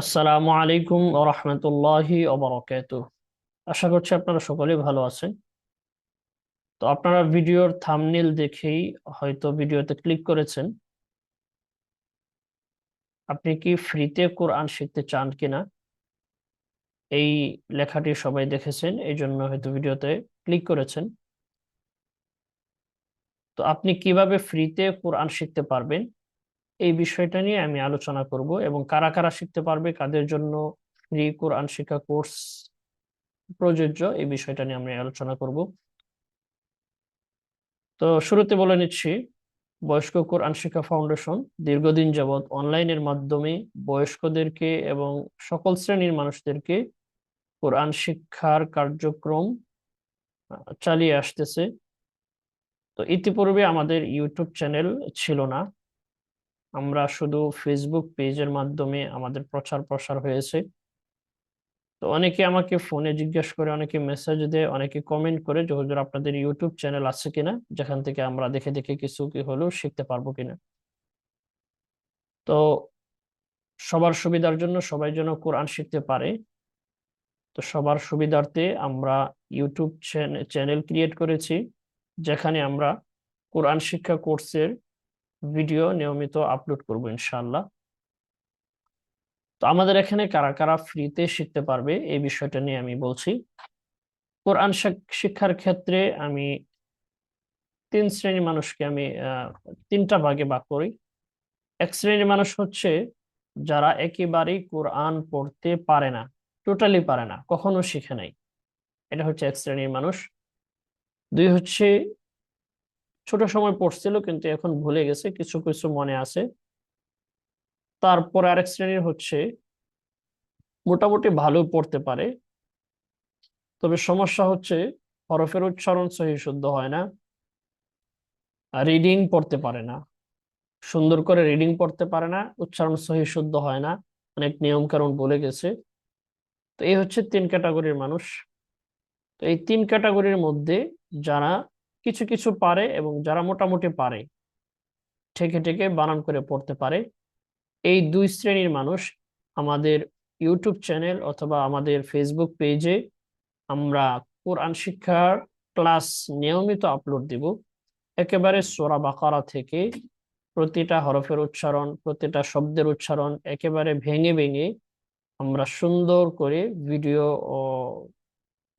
আসসালামু আলাইকুম ও রহমতুল্লাহি ওবরাকাত আশা করছি আপনারা সকলেই ভালো আছেন। তো আপনারা ভিডিওর থাম্বনেল দেখেই হয়তো ভিডিওতে ক্লিক করেছেন। আপনি কি ফ্রিতে কোরআন শিখতে চান কিনা? এই লেখাটি সবাই দেখেছেন, এই জন্য হয়তো ভিডিওতে ক্লিক করেছেন। তো আপনি কীভাবে ফ্রিতে কোরআন শিখতে পারবেন? এই বিষয়টা নিয়ে আমি আলোচনা করব এবং কারা কারা শিখতে পারবে, কাদের জন্য ফ্রি কোরআন শিক্ষা কোর্স প্রযোজ্য, এই বিষয়টা নিয়ে আমরা আলোচনা করব। তো শুরুতে বলে নিচ্ছি, বয়স্ক কোরআন শিক্ষা ফাউন্ডেশন দীর্ঘদিন যাবৎ অনলাইনের মাধ্যমে বয়স্কদেরকে এবং সকল শ্রেণির মানুষদেরকে কোরআন শিক্ষার কার্যক্রম চালিয়ে আসতেছে। তো ইতিপূর্বে আমাদের ইউটিউব চ্যানেল ছিল না। আমরা শুধু ফেসবুক পেজের মাধ্যমে আমাদের প্রচার প্রসার হয়েছে। তো অনেকে আমাকে ফোনে জিজ্ঞেস করে, অনেকে মেসেজ দেয়, অনেকে কমেন্ট করে যে, হুজুর, আপনাদের ইউটিউব চ্যানেল আছে কিনা? যেখান থেকে আমরা দেখে দেখে কিছু কি হলেও শিখতে পারব কিনা? তো সবার সুবিধার জন্য সবাই যেন কোরআন শিখতে পারে। তো সবার সুবিধার্থে আমরা ইউটিউব চ্যানেল ক্রিয়েট করেছি, যেখানে আমরা কোরআন শিক্ষা কোর্সের ভিডিও নিয়মিত আপলোড করব ইনশাল্লাহ তো আমাদের এখানে কারা কারা ফ্রিতে শিখতে পারবে এই বিষয়টা নিয়ে আমি বলছি। কোরআন শিক্ষার ক্ষেত্রে আমি তিন শ্রেণির মানুষকে আমি তিনটা ভাগে ভাগ করি। এক শ্রেণির মানুষ হচ্ছে যারা একেবারেই কোরআন পড়তে পারে না টোটালি পারে না, কখনো শিখে নাই। এটা হচ্ছে এক শ্রেণির মানুষ। দুই হচ্ছে ছোট সময় পড়ছিল কিন্তু এখন ভুলে গেছে, কিছু কিছু মনে আছে। তারপর আরেক শ্রেণির হচ্ছে মোটামুটি ভালো পড়তে পারে। তবে সমস্যা হচ্ছে হরফের উচ্চারণ সহি শুদ্ধ হয় না রিডিং পড়তে পারে না। সুন্দর করে রিডিং পড়তে পারে না, উচ্চারণ সহি শুদ্ধ হয় না, অনেক নিয়ম কারণ বলে গেছে। তো এই হচ্ছে তিন ক্যাটাগরির মানুষ। তো এই তিন ক্যাটাগরির মধ্যে যারা কিছু কিছু পারে এবং যারা মোটামুটি পারে, ঠেকে ঠেকে বানান করে পড়তে পারে। এই দুই শ্রেণির মানুষ আমাদের ইউটিউব চ্যানেল অথবা আমাদের ফেসবুক পেজে আমরা কোরআন শিক্ষার ক্লাস নিয়মিত আপলোড দিব। একেবারে সোরা বাকারা থেকে প্রতিটা হরফের উচ্চারণ, প্রতিটা শব্দের উচ্চারণ একেবারে ভেঙে ভেঙে আমরা সুন্দর করে ভিডিও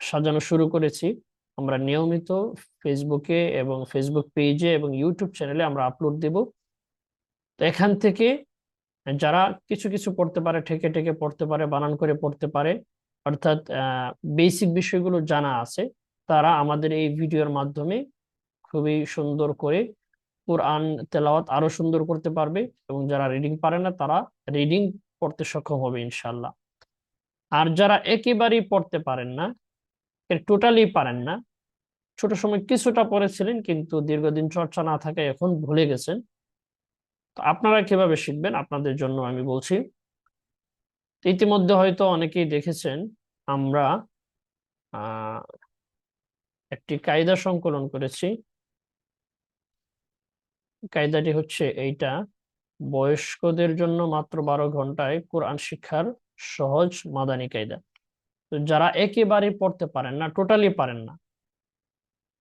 সাজানো শুরু করেছি। আমরা নিয়মিত ফেসবুকে এবং ফেসবুক পেজে এবং ইউটিউব চ্যানেলে আমরা আপলোড দেব। তো এখান থেকে যারা কিছু কিছু পড়তে পারে, ঠেকে ঠেকে পড়তে পারে, বানান করে পড়তে পারে, অর্থাৎ বেসিক বিষয়গুলো জানা আছে, তারা আমাদের এই ভিডিওর মাধ্যমে খুবই সুন্দর করে কোরআন তেলাওয়াত আরও সুন্দর করতে পারবে এবং যারা রিডিং পারে না, তারা রিডিং পড়তে সক্ষম হবে ইনশাল্লাহ আর যারা একেবারেই পড়তে পারেন না টোটালি পারেন না। ছোট সময় কিছুটা পড়েছিলেন কিন্তু দীর্ঘদিন চর্চা না থাকায় এখন ভুলে গেছেন। তো আপনারা কীভাবে শিখবেন আপনাদের জন্য আমি বলছি। ইতিমধ্যে হয়তো অনেকেই দেখেছেন আমরা একটি কায়দা সংকলন করেছি। কায়দাটি হচ্ছে এইটা, বয়স্কদের জন্য মাত্র বারো ঘন্টায় কোরআন শিক্ষার সহজ মাদানী কায়দা। যারা একেবারে পড়তে পারেন না টোটালি পারেন না,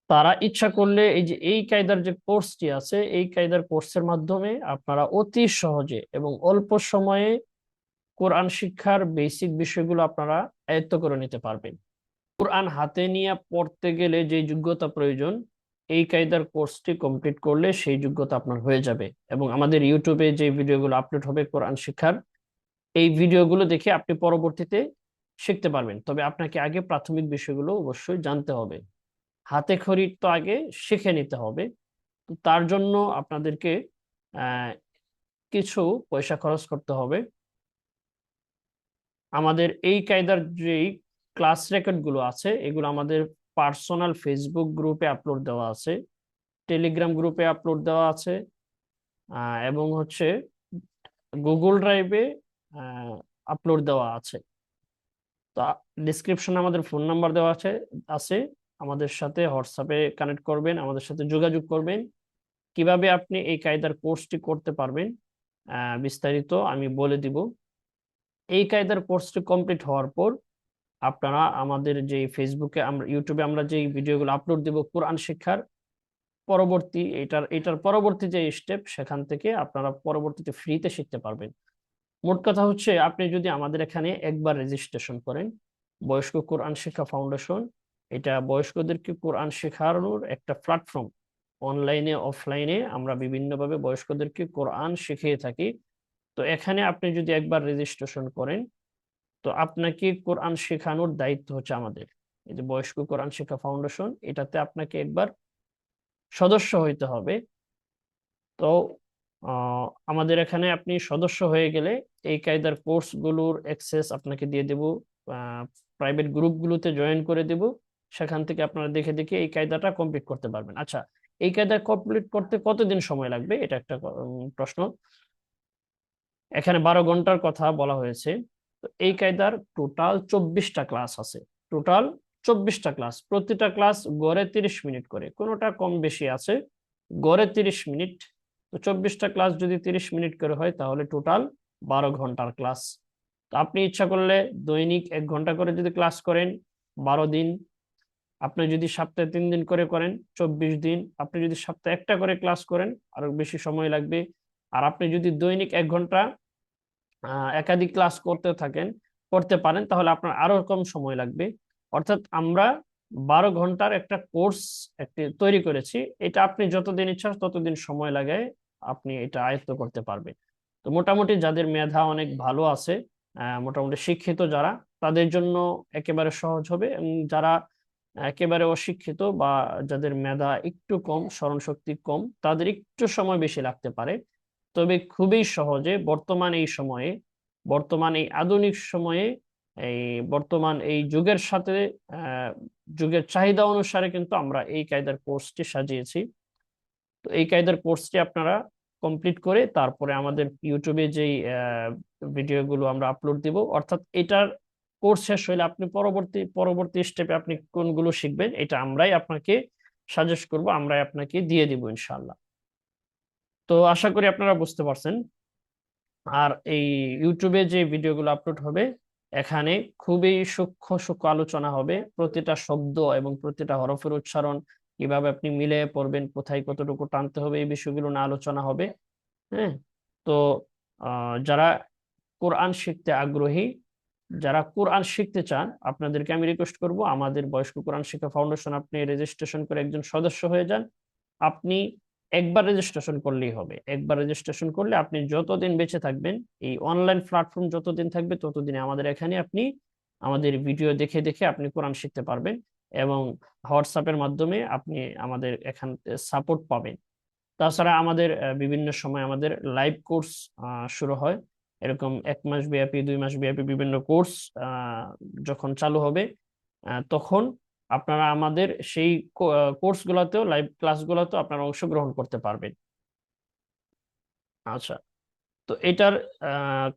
তারা ইচ্ছা করলে এই যে এই কায়দার যে কোর্সটি আছে, এই কায়দার কোর্সের মাধ্যমে আপনারা অতি সহজে এবং অল্প সময়ে কোরআন শিক্ষার বেসিক বিষয়গুলো আপনারা আয়ত্ত করে নিতে পারবেন। কোরআন হাতে নিয়ে পড়তে গেলে যে যোগ্যতা প্রয়োজন, এই কায়দার কোর্সটি কমপ্লিট করলে সেই যোগ্যতা আপনার হয়ে যাবে এবং আমাদের ইউটিউবে যে ভিডিওগুলো আপলোড হবে কোরআন শিক্ষার, এই ভিডিওগুলো দেখে আপনি পরবর্তীতে শিখতে পারবেন। তবে আপনাকে আগে প্রাথমিক বিষয়গুলো অবশ্যই জানতে হবে। হাতে খড়ি তো আগে শিখে নিতে হবে। তো তার জন্য আপনাদেরকে কিছু পয়সা খরচ করতে হবে। আমাদের এই কায়দার যেই ক্লাস রেকর্ডগুলো আছে, এগুলো আমাদের পার্সোনাল ফেসবুক গ্রুপে আপলোড দেওয়া আছে, টেলিগ্রাম গ্রুপে আপলোড দেওয়া আছে এবং হচ্ছে গুগল ড্রাইভে আপলোড দেওয়া আছে। তো ডিসক্রিপশনে আমাদের ফোন নাম্বার দেওয়া আছে আছে। আমাদের সাথে হোয়াটসঅ্যাপে কানেক্ট করবেন, আমাদের সাথে যোগাযোগ করবেন। কীভাবে আপনি এই কায়দার কোর্সটি করতে পারবেন বিস্তারিত আমি বলে দিব। এই কায়দার কোর্সটি কমপ্লিট হওয়ার পর আপনারা আমাদের যে ফেসবুকে আমরা ইউটিউবে আমরা যে ভিডিওগুলো আপলোড দেব কোরআন শিক্ষার, পরবর্তী এটার এটার পরবর্তী যে স্টেপ সেখান থেকে আপনারা পরবর্তীতে ফ্রিতে শিখতে পারবেন। মোট কথা হচ্ছে, আপনি যদি আমাদের এখানে একবার রেজিস্ট্রেশন করেন, বয়স্ক কোরআন শিক্ষা ফাউন্ডেশন এটা বয়স্কদেরকে কোরআন শেখানোর একটা প্ল্যাটফর্ম অনলাইনে অফলাইনে আমরা বিভিন্নভাবে বয়স্কদেরকে কোরআন শিখিয়ে থাকি। তো এখানে আপনি যদি একবার রেজিস্ট্রেশন করেন, তো আপনাকে কোরআন শেখানোর দায়িত্ব হচ্ছে আমাদের। এই যে বয়স্ক কোরআন শিক্ষা ফাউন্ডেশন এটাতে আপনাকে একবার সদস্য হইতে হবে। তো আমাদের এখানে আপনি সদস্য হয়ে গেলে এই কায়দার কোর্সগুলোর অ্যাক্সেস আপনাকে দিয়ে দেব প্রাইভেট গ্রুপগুলোতে জয়েন করে দেব, সেখান থেকে আপনারা দেখে দেখে এই কায়দাটা কমপ্লিট করতে পারবেন। আচ্ছা এই কায়দা কমপ্লিট করতে কতদিন সময় লাগবে? এটা একটা প্রশ্ন। এখানে বারো ঘণ্টার কথা বলা হয়েছে। এই কায়দার টোটাল চব্বিশটা ক্লাস আছে। টোটাল চব্বিশটা ক্লাস প্রতিটা ক্লাস গড়ে তিরিশ মিনিট করে। কোনোটা কম বেশি আছে? গড়ে তিরিশ মিনিট তো চব্বিশটা ক্লাস যদি তিরিশ মিনিট করে হয়, তাহলে টোটাল বারো ঘণ্টার ক্লাস। তো আপনি ইচ্ছা করলে দৈনিক এক ঘণ্টা করে যদি ক্লাস করেন, বারো দিন। আপনি যদি সপ্তাহে তিন দিন করে করেন, চব্বিশ দিন। আপনি যদি সপ্তাহে একটা করে ক্লাস করেন, আরও বেশি সময় লাগবে। আর আপনি যদি দৈনিক এক ঘণ্টা একাধিক ক্লাস করতে থাকেন, করতে পারেন, তাহলে আপনার আরও কম সময় লাগবে। অর্থাৎ আমরা বারো ঘণ্টার একটা কোর্স একটি তৈরি করেছি। এটা আপনি যতদিন ইচ্ছা ততদিন সময় লাগে আপনি এটা আয়ত্ত করতে পারবেন। তো মোটামুটি যাদের মেধা অনেক ভালো আছে মোটামুটি শিক্ষিত যারা, তাদের জন্য একেবারে সহজ হবে যারা একেবারে অশিক্ষিত বা যাদের মেধা একটু কম স্মরণ শক্তি কম, তাদের একটু সময় বেশি লাগতে পারে। তবে খুবই সহজে বর্তমান এই সময়ে, বর্তমান এই আধুনিক সময়ে, এই বর্তমান এই যুগের সাথে যুগের চাহিদা অনুসারে কিন্তু আমরা এই কায়দার কোর্সটি সাজিয়েছি। তো এই কায়দার কোর্সটি আপনারা কমপ্লিট করে তারপরে আমাদের ইউটিউবে যেই ভিডিওগুলো আমরা আপলোড দিব, অর্থাৎ এটার কোর্স শেষ হলে আপনি পরবর্তী পরবর্তী স্টেপে আপনি কোনগুলো শিখবেন, এটা আমরাই আপনাকে সাজেস্ট করব, আমরাই আপনাকে দিয়ে দিব ইনশাল্লাহ তো আশা করি আপনারা বুঝতে পারছেন। আর এই ইউটিউবে যে ভিডিওগুলো আপলোড হবে, এখানে খুবই সূক্ষ্ম সূক্ষ্ম আলোচনা হবে, প্রতিটা শব্দ এবং প্রতিটা হরফের উচ্চারণ কীভাবে আপনি মিলে পড়বেন, কোথায় কতটুকু টানতে হবে, এই বিষয়গুলো না আলোচনা হবে। হ্যাঁ তো যারা কোরআন শিখতে আগ্রহী, যারা কোরআন শিখতে চান, আপনাদেরকে আমি রিকোয়েস্ট করব, আমাদের বয়স্ক কোরআন শিক্ষা ফাউন্ডেশন আপনি রেজিস্ট্রেশন করে একজন সদস্য হয়ে যান। আপনি একবার রেজিস্ট্রেশন করলেই হবে। একবার রেজিস্ট্রেশন করলে আপনি যতদিন বেঁচে থাকবেন, এই অনলাইন প্ল্যাটফর্ম যতদিন থাকবে, ততদিনে আমাদের এখানে আপনি আমাদের ভিডিও দেখে দেখে আপনি কোরআন শিখতে পারবেন। এবং হোয়াটসঅ্যাপের মাধ্যমে আপনি আমাদের এখান সাপোর্ট পাবেন। তাছাড়া আমাদের বিভিন্ন সময় আমাদের লাইভ কোর্স শুরু হয়। এরকম এক মাস ব্যাপী, দুই মাস ব্যাপী বিভিন্ন কোর্স যখন চালু হবে তখন আপনারা আমাদের সেই কোর্সগুলোতেও লাইভ ক্লাসগুলোতেও আপনারা অংশগ্রহণ করতে পারবেন। আচ্ছা তো এটার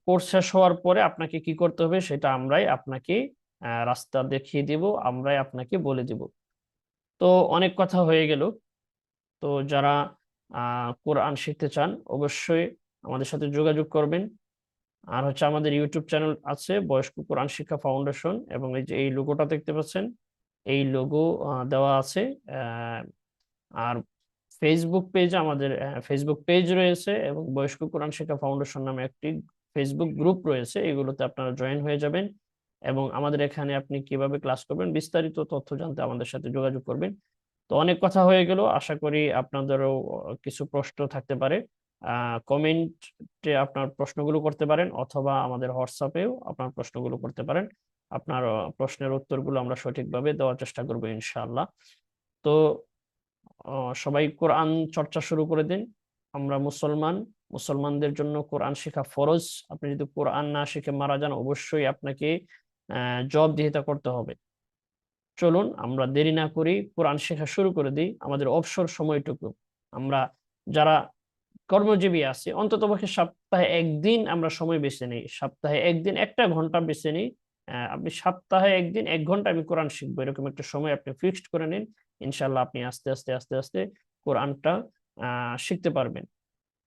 কোর্স শেষ হওয়ার পরে আপনাকে কি করতে হবে? সেটা আমরাই আপনাকে রাস্তা দেখিয়ে দিব, আমরাই আপনাকে বলে দিব। তো অনেক কথা হয়ে গেল। তো যারা কোরআন শিখতে চান, অবশ্যই আমাদের সাথে যোগাযোগ করবেন। আর হচ্ছে আমাদের ইউটিউব চ্যানেল আছে, বয়স্ক কোরআন শিক্ষা ফাউন্ডেশন, এবং এই যে, এই লোগোটা দেখতে পাচ্ছেন, এই লোগো দেওয়া আছে। আর ফেসবুক পেজ আমাদের ফেসবুক পেজ রয়েছে, এবং বয়স্ক কোরআন শিক্ষা ফাউন্ডেশন নামে একটি ফেসবুক গ্রুপ রয়েছে, এগুলোতে আপনারা জয়েন হয়ে যাবেন। এবং আমাদের এখানে আপনি কীভাবে ক্লাস করবেন, বিস্তারিত তথ্য জানতে আমাদের সাথে যোগাযোগ করবেন। তো অনেক কথা হয়ে গেল, আশা করি আপনাদেরও কিছু প্রশ্ন থাকতে পারে। কমেন্টে আপনার প্রশ্নগুলো করতে পারেন অথবা আমাদের হোয়াটসঅ্যাপেও আপনার প্রশ্নগুলো করতে পারেন। আপনার প্রশ্নের উত্তরগুলো আমরা সঠিকভাবে দেওয়ার চেষ্টা করব ইনশাআল্লাহ। তো সবাই কোরআন চর্চা শুরু করে দিন। আমরা মুসলমান, মুসলমানদের জন্য কোরআন শেখা ফরজ। আপনি যদি কোরআন না শিখে মারা যান, অবশ্যই আপনাকে জবাবদিহিতা করতে হবে। চলুন আমরা দেরি না করি, কোরআন শেখা শুরু করে দিই আমাদের অবসর সময়টুকু। আমরা যারা কর্মজীবী আছি, অন্তত পক্ষে সপ্তাহে একদিন আমরা সময় বেছে নিই। সপ্তাহে একদিন একটা ঘণ্টা বেছে নিই। আপনি সপ্তাহে একদিন এক ঘণ্টা আমি কোরআন শিখব। এরকম একটা সময় আপনি ফিক্সড করে নিন। ইনশাল্লাহ আপনি আস্তে আস্তে আস্তে আস্তে কোরআনটা শিখতে পারবেন।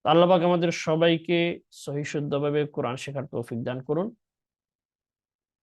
আল্লাহবাক আমাদের সবাইকে সহিশুদ্ধভাবে কোরআন শেখার তৌফিক দান করুন।